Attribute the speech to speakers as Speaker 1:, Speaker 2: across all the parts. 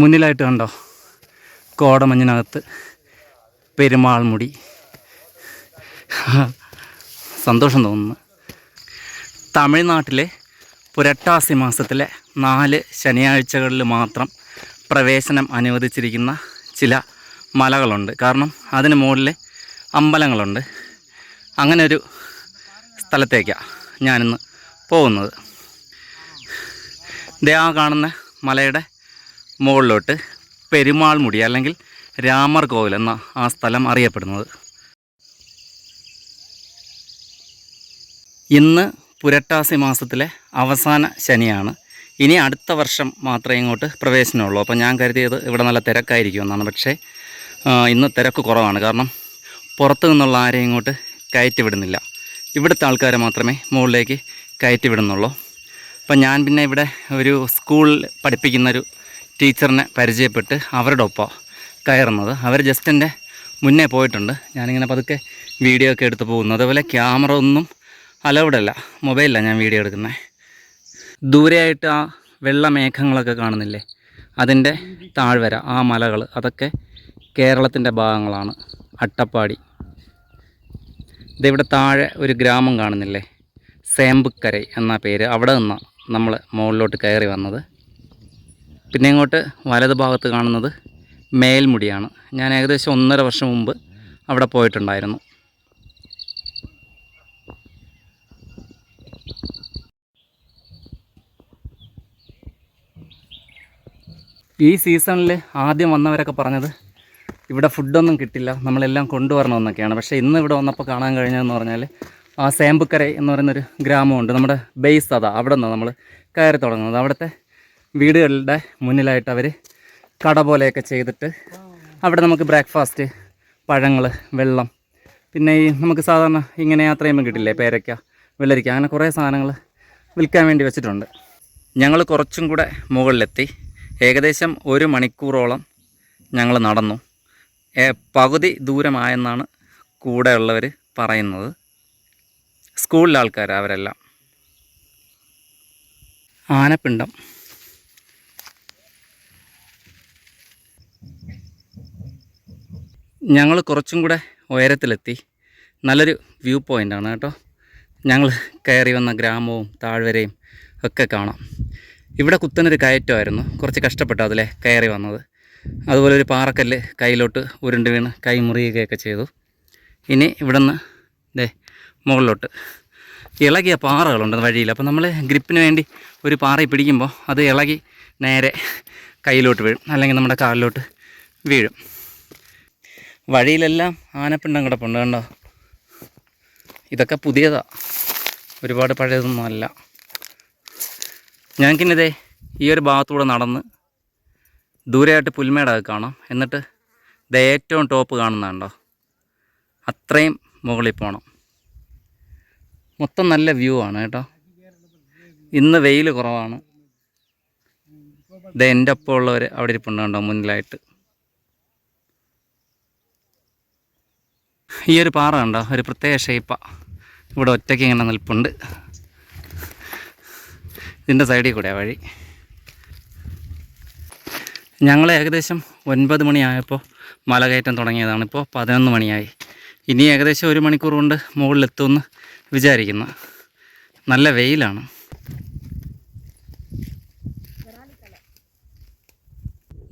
Speaker 1: മുന്നിലായിട്ട് കണ്ടോ? കോടമഞ്ഞിനകത്ത് പെരുമാൾ മുടി സന്തോഷം തോന്നുന്നു. തമിഴ്നാട്ടിലെ പുരട്ടാസി മാസത്തിലെ നാല് ശനിയാഴ്ചകളിൽ മാത്രം പ്രവേശനം അനുവദിച്ചിരിക്കുന്ന ചില മലകളുണ്ട്. കാരണം അതിന് മുകളിൽ അമ്പലങ്ങളുണ്ട്. അങ്ങനെ ഒരു സ്ഥലത്തേക്കാണ് ഞാനിന്ന് പോകുന്നത്. ദേ ആ കാണുന്ന മലയുടെ മുകളിലോട്ട് പെരുമാൾ മുടി അല്ലെങ്കിൽ രാമർ കോവിൽ എന്ന ആ സ്ഥലം അറിയപ്പെടുന്നത്. ഇന്ന് പുരട്ടാസി മാസത്തിലെ അവസാന ശനിയാണ്. ഇനി അടുത്ത വർഷം മാത്രമേ ഇങ്ങോട്ട് പ്രവേശനമുള്ളൂ. അപ്പോൾ ഞാൻ കരുതിയത് ഇവിടെ നല്ല തിരക്കായിരിക്കും എന്നാണ്. പക്ഷേ ഇന്ന് തിരക്ക് കുറവാണ്. കാരണം പുറത്തു നിന്നുള്ള ആരെയും ഇങ്ങോട്ട് കയറ്റി വിടുന്നില്ല. ഇവിടുത്തെ ആൾക്കാരെ മാത്രമേ മുകളിലേക്ക് കയറ്റി വിടുന്നുള്ളൂ. അപ്പം ഞാൻ പിന്നെ ഇവിടെ ഒരു സ്കൂളിൽ പഠിപ്പിക്കുന്നൊരു ടീച്ചറിനെ പരിചയപ്പെട്ട് അവരുടെ ഒപ്പം കയറുന്നത്. അവർ ജസ്റ്റ് എന്റെ മുന്നേ പോയിട്ടുണ്ട്. ഞാനിങ്ങനെ പതുക്കെ വീഡിയോ ഒക്കെ എടുത്ത് പോകുന്നു. അതേപോലെ ക്യാമറ ഒന്നും അലൗഡല്ല മൊബൈലിലാണ് ഞാൻ വീഡിയോ എടുക്കുന്നത് ദൂരെയായിട്ട് ആ വെള്ള മേഘങ്ങളൊക്കെ കാണുന്നില്ലേ? അതിന്റെ താഴ്വര ആ മലകൾ അതൊക്കെ കേരളത്തിന്റെ ഭാഗങ്ങളാണ്. അട്ടപ്പാടി. ഇതിവിടെ താഴെ ഒരു ഗ്രാമം കാണുന്നില്ലേ? സേമ്പുക്കരൈ എന്ന പേര്. അവിടെ നിന്നാണ് നമ്മൾ മുകളിലോട്ട് കയറി വന്നത്. പിന്നെ ഇങ്ങോട്ട് വലത് ഭാഗത്ത് കാണുന്നത് മേൽമുടിയാണ്. ഞാൻ ഏകദേശം ഒന്നര വർഷം മുമ്പ് അവിടെ പോയിട്ടുണ്ടായിരുന്നു. ഈ സീസണിൽ ആദ്യം വന്നവരൊക്കെ പറഞ്ഞത് ഇവിടെ ഫുഡൊന്നും കിട്ടില്ല നമ്മളെല്ലാം കൊണ്ടുവരണമെന്നൊക്കെയാണ്. പക്ഷേ ഇന്ന് ഇവിടെ വന്നപ്പോൾ കാണാൻ കഴിഞ്ഞതെന്ന് പറഞ്ഞാൽ ആ സേമ്പുക്കരൈ എന്ന് പറയുന്നൊരു ഗ്രാമമുണ്ട്. നമ്മുടെ ബേസ് അതാ അവിടെ നിന്നാണ് നമ്മൾ കയറി തുടങ്ങുന്നത്. അവിടുത്തെ വീടുകളുടെ മുന്നിലായിട്ട് അവർ കട പോലെയൊക്കെ ചെയ്തിട്ട് അവിടെ നമുക്ക് ബ്രേക്ക്ഫാസ്റ്റ് പഴങ്ങൾ വെള്ളം. പിന്നെ ഈ നമുക്ക് സാധാരണ ഇങ്ങനെ യാത്ര ചെയ്യുമ്പോൾ കിട്ടില്ലേ പേരയ്ക്ക വെള്ളരിക്ക അങ്ങനെ കുറേ സാധനങ്ങൾ വിൽക്കാൻ വേണ്ടി വെച്ചിട്ടുണ്ട്. ഞങ്ങൾ കുറച്ചും കൂടെ മുകളിലെത്തി. ഏകദേശം ഒരു മണിക്കൂറോളം ഞങ്ങൾ നടന്നു. പകുതി ദൂരമായെന്നാണ് കൂടെയുള്ളവർ പറയുന്നത്. സ്കൂളിലെ ആൾക്കാർ അവരെല്ലാം. ആനപ്പിണ്ടം. ഞങ്ങൾ കുറച്ചും കൂടെ ഉയരത്തിലെത്തി. നല്ലൊരു വ്യൂ പോയിന്റാണ് കേട്ടോ. ഞങ്ങൾ കയറി വന്ന ഗ്രാമവും താഴ്വരയും ഒക്കെ കാണാം. ഇവിടെ കുത്തനൊരു കയറ്റമായിരുന്നു. കുറച്ച് കഷ്ടപ്പെട്ടു അതിലെ കയറി വന്നത്. അതുപോലെ ഒരു പാറക്കല്ല് കയ്യിലോട്ട് ഉരുണ്ട് വീണ് കൈ മുറിയുകയൊക്കെ ചെയ്തു. ഇനി ഇവിടെ നിന്ന് ദേ മുകളിലോട്ട്. ഇളകിയ പാറകളുണ്ട് വഴിയിൽ. അപ്പോൾ നമ്മൾ ഗ്രിപ്പിന് വേണ്ടി ഒരു പാറ പിടിക്കുമ്പോൾ അത് ഇളകി നേരെ കയ്യിലോട്ട് വീഴും. അല്ലെങ്കിൽ നമ്മുടെ കാലിലോട്ട് വീഴും. വഴിയിലെല്ലാം ആനപ്പിണ്ടം കിടപ്പുണ്ട് കണ്ടോ? ഇതൊക്കെ പുതിയതാ. ഒരുപാട് പഴയതൊന്നും അല്ല. ഞങ്ങൾക്കിന്നിതേ ഈ ഒരു ഭാഗത്തൂടെ നടന്ന് ദൂരെയായിട്ട് പുൽമേടൊക്കെ കാണാം. എന്നിട്ട് ഇത് ഏറ്റവും ടോപ്പ് കാണുന്നുണ്ടോ അത്രയും മുകളിൽ പോകണം മൊത്തം നല്ല വ്യൂ ആണ് കേട്ടോ. ഇന്ന് വെയിൽ കുറവാണ്. ഇത് എന്റെ ഒപ്പം ഉള്ളവർ അവിടെ ഇരിപ്പുണ്ട് കണ്ടോ മുന്നിലായിട്ട്. ഈ ഒരു പാറ ഉണ്ടോ ഒരു പ്രത്യേക ഷേപ്പാണ് ഇവിടെ ഒറ്റയ്ക്ക് ഇങ്ങനെ നിൽപ്പുണ്ട്. ഇതിന്റെ സൈഡിൽ കൂടെ വഴി. ഞങ്ങൾ ഏകദേശം ഒൻപത് മണിയായപ്പോൾ മലകയറ്റം തുടങ്ങിയതാണ്. ഇപ്പോൾ പതിനൊന്ന് മണിയായി. ഇനി ഏകദേശം ഒരു മണിക്കൂർ കൊണ്ട് മുകളിലെത്തുമെന്ന് വിചാരിക്കുന്നു. നല്ല വെയിലാണ്.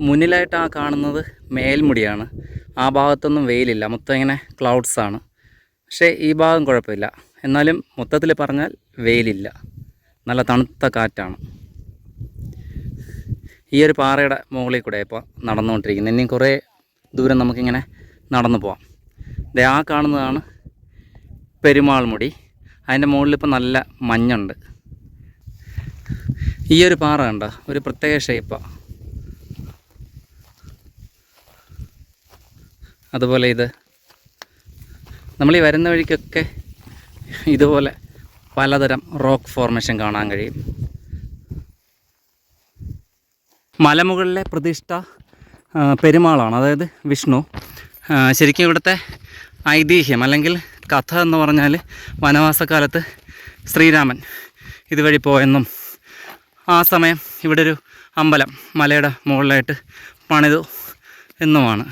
Speaker 1: മുന്നിലായിട്ട് ആ കാണുന്നത് മേൽമുടിയാണ്. ആ ഭാഗത്തൊന്നും വെയിലില്ല. മൊത്തം ഇങ്ങനെ ക്ലൗഡ്സ് ആണ്. പക്ഷേ ഈ ഭാഗം കുഴപ്പമില്ല. എന്നാലും മൊത്തത്തിൽ പറഞ്ഞാൽ വെയിലില്ല. നല്ല തണുത്ത കാറ്റാണ്. ഈ ഒരു പാറയുടെ മുകളിൽ കൂടെ ഇപ്പോൾ നടന്നുകൊണ്ടിരിക്കുന്നത് ഇനിയും കുറേ ദൂരം നമുക്കിങ്ങനെ നടന്നു പോവാം. ദേ ആ കാണുന്നതാണ് പെരുമാൾ മുടി. അതിന്റെ മുകളിൽ ഇപ്പോൾ നല്ല മഞ്ഞുണ്ട്. ഈ ഒരു പാറ കണ്ടോ? ഒരു പ്രത്യേക ഷേപ്പാണ് അതുപോലെ ഇത്. നമ്മൾ ഈ വരുന്ന വഴിക്കൊക്കെ ഇതുപോലെ പലതരം റോക്ക് ഫോർമേഷൻ കാണാൻ കഴിയും. മലമുകളിലെ പ്രതിഷ്ഠ പെരുമാളാണ്. അതായത് വിഷ്ണു. ശരിക്കും ഇവിടുത്തെ ഐതിഹ്യം അല്ലെങ്കിൽ കഥ എന്ന് പറഞ്ഞാൽ വനവാസക്കാലത്ത് ശ്രീരാമൻ ഇതുവഴി പോയെന്നും ആ സമയം ഇവിടെ ഒരു അമ്പലം മലയുടെ മുകളിലായിട്ട് പണിതു എന്നുമാണ്.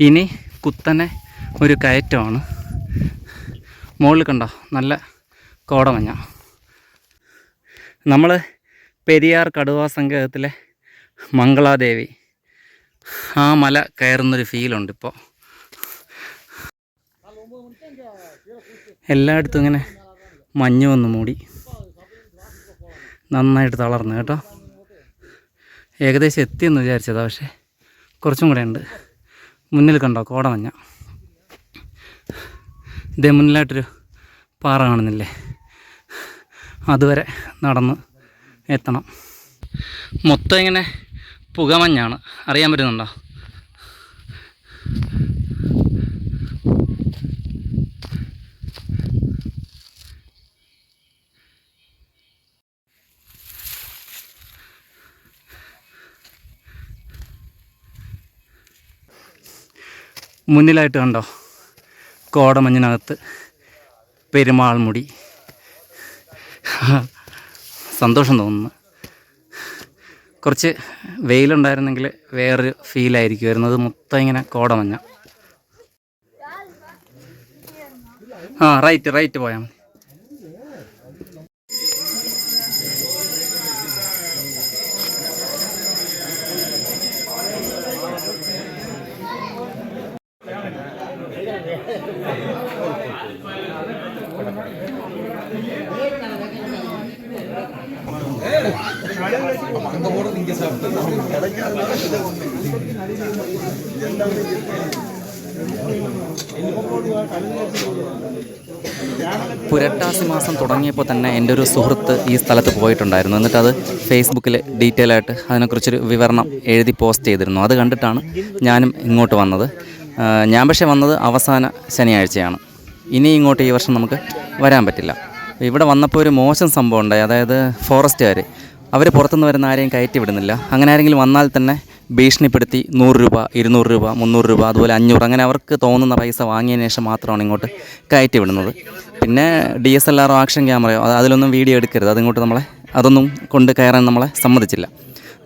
Speaker 1: ഇനി കുത്തനെ ഒരു കയറ്റമാണ്. മുകളിൽ കണ്ടോ? നല്ല കോടമഞ്ഞ. നമ്മൾ പെരിയാർ കടുവാ സങ്കേതത്തിലെ മംഗളാദേവി. ആ മല കയറുന്നൊരു ഫീലുണ്ട് ഇപ്പോൾ എല്ലായിടത്തും ഇങ്ങനെ മഞ്ഞ് വന്ന് മൂടി. നന്നായിട്ട് തളർന്നു കേട്ടോ. ഏകദേശം എത്തിയെന്ന് വിചാരിച്ചതാണ് പക്ഷേ കുറച്ചും കൂടെ ഉണ്ട്. മുന്നിൽ കണ്ടോ? കോടമഞ്ഞ ഇതേ മുന്നിലായിട്ടൊരു പാറ കാണുന്നില്ലേ? അതുവരെ നടന്ന് എത്തണം. മൊത്തം ഇങ്ങനെ പുകമഞ്ഞാണ് അറിയാൻ പറ്റുന്നുണ്ടോ? മുന്നിലായിട്ട് കണ്ടോ? കോടമഞ്ഞിനകത്ത് പെരുമാൾ മുടി സന്തോഷം തോന്നുന്നു. കുറച്ച് വെയിലുണ്ടായിരുന്നെങ്കിൽ വേറൊരു ഫീലായിരിക്കും വരുന്നത് മൊത്തം ഇങ്ങനെ കോടമഞ്ഞ. ആ റൈറ്റ് റൈറ്റ് പോയാൽ മതി. പുരട്ടാസി മാസം തുടങ്ങിയപ്പോൾ തന്നെ എന്റെ ഒരു സുഹൃത്ത് ഈ സ്ഥലത്ത് പോയിട്ടുണ്ടായിരുന്നു. എന്നിട്ട് അത് ഫേസ്ബുക്കിൽ ഡീറ്റെയിൽ ആയിട്ട് അതിനെക്കുറിച്ചൊരു വിവരണം എഴുതി പോസ്റ്റ് ചെയ്തിരുന്നു. അത് കണ്ടിട്ടാണ് ഞാനും ഇങ്ങോട്ട് വന്നത്. ഞാൻ പക്ഷേ വന്നത് അവസാന ശനിയാഴ്ചയാണ്. ഇനി ഇങ്ങോട്ട് ഈ വർഷം നമുക്ക് വരാൻ പറ്റില്ല. ഇവിടെ വന്നപ്പോൾ ഒരു മോശം സംഭവം ഉണ്ടായി. അതായത് ഫോറസ്റ്റുകാർ അവർ പുറത്തുനിന്ന് വരുന്ന ആരെയും കയറ്റി വിടുന്നില്ല. അങ്ങനെ ആരെങ്കിലും വന്നാൽ തന്നെ ഭീഷണിപ്പെടുത്തി നൂറ് രൂപ ഇരുന്നൂറ് രൂപ മുന്നൂറ് രൂപ അതുപോലെ അഞ്ഞൂറ് അങ്ങനെ അവർക്ക് തോന്നുന്ന പൈസ വാങ്ങിയതിന് ശേഷം മാത്രമാണ് ഇങ്ങോട്ട് കയറ്റി വിടുന്നത്. പിന്നെ ഡി എസ് എൽ ആറോ ആക്ഷൻ ക്യാമറയോ അത് അതിലൊന്നും വീഡിയോ എടുക്കരുത്. അതിങ്ങോട്ട് നമ്മളെ അതൊന്നും കൊണ്ട് കയറാൻ നമ്മളെ സമ്മതിച്ചില്ല.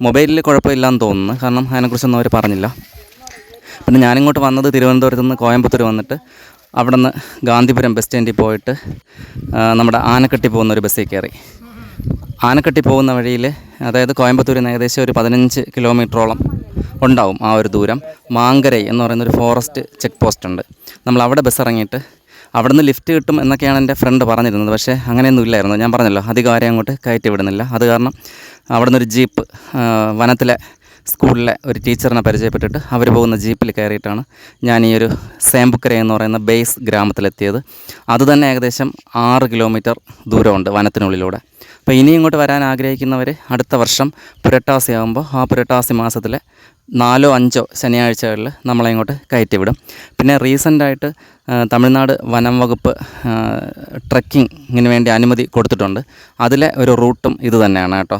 Speaker 1: മൊബൈലിൽ കുഴപ്പമില്ലാന്ന് തോന്നുന്നു. കാരണം അതിനെക്കുറിച്ചൊന്നും അവർ പറഞ്ഞില്ല. പിന്നെ ഞാനിങ്ങോട്ട് വന്നത് തിരുവനന്തപുരത്ത് നിന്ന് കോയമ്പത്തൂർ വന്നിട്ട് അവിടെ നിന്ന് ഗാന്ധിപുരം ബസ് സ്റ്റാൻഡിൽ പോയിട്ട് നമ്മുടെ ആനക്കെട്ടി പോകുന്ന ഒരു ബസ്സിൽ കയറി. ആനക്കട്ടി പോകുന്ന വഴിയിൽ അതായത് കോയമ്പത്തൂരിൽ ഏകദേശം ഒരു പതിനഞ്ച് കിലോമീറ്ററോളം ഉണ്ടാവും ആ ഒരു ദൂരം. മാങ്കരൈ എന്ന് പറയുന്ന ഒരു ഫോറസ്റ്റ് ചെക്ക് പോസ്റ്റ് ഉണ്ട്. നമ്മൾ അവിടെ ബസ് ഇറങ്ങിയിട്ട് അവിടെ നിന്ന് ലിഫ്റ്റ് കിട്ടും എന്നൊക്കെയാണ് എന്റെ ഫ്രണ്ട് പറഞ്ഞിരുന്നത്. പക്ഷേ അങ്ങനെയൊന്നും ഇല്ലായിരുന്നു. ഞാൻ പറഞ്ഞല്ലോ അധികം ആരെയും അങ്ങോട്ട് കയറ്റി വിടുന്നില്ല. അത് കാരണം അവിടെ നിന്നൊരു ജീപ്പ് വനത്തിലെ സ്കൂളിലെ ഒരു ടീച്ചറിനെ പരിചയപ്പെട്ടിട്ട് അവർ പോകുന്ന ജീപ്പിൽ കയറിയിട്ടാണ് ഞാൻ ഈ ഒരു സേമ്പുക്കര എന്ന് പറയുന്ന ബേസ് ഗ്രാമത്തിലെത്തിയത്. അത് തന്നെ ഏകദേശം ആറ് കിലോമീറ്റർ ദൂരമുണ്ട് വനത്തിനുള്ളിലൂടെ. അപ്പോൾ ഇനി ഇങ്ങോട്ട് വരാൻ ആഗ്രഹിക്കുന്നവർ അടുത്ത വർഷം പുരട്ടാസി ആകുമ്പോൾ ആ പുരട്ടാസി മാസത്തിലെ നാലോ അഞ്ചോ ശനിയാഴ്ചകളിൽ നമ്മളെ ഇങ്ങോട്ട് കയറ്റിവിടും. പിന്നെ റീസെന്റായിട്ട് തമിഴ്നാട് വനം വകുപ്പ് ട്രക്കിങ്ങിന് വേണ്ടി അനുമതി കൊടുത്തിട്ടുണ്ട്. അതിലെ ഒരു റൂട്ടും ഇത് തന്നെയാണ് കേട്ടോ.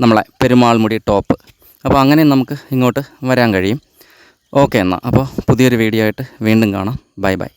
Speaker 1: നമ്മളെ പെരുമാൾമുടി ടോപ്പ്. അപ്പോൾ അങ്ങനെ നമുക്ക് ഇങ്ങോട്ട് വരാൻ കഴിയും. ഓക്കെ എന്നാൽ അപ്പോൾ പുതിയൊരു വീഡിയോ ആയിട്ട് വീണ്ടും കാണാം. Bye bye.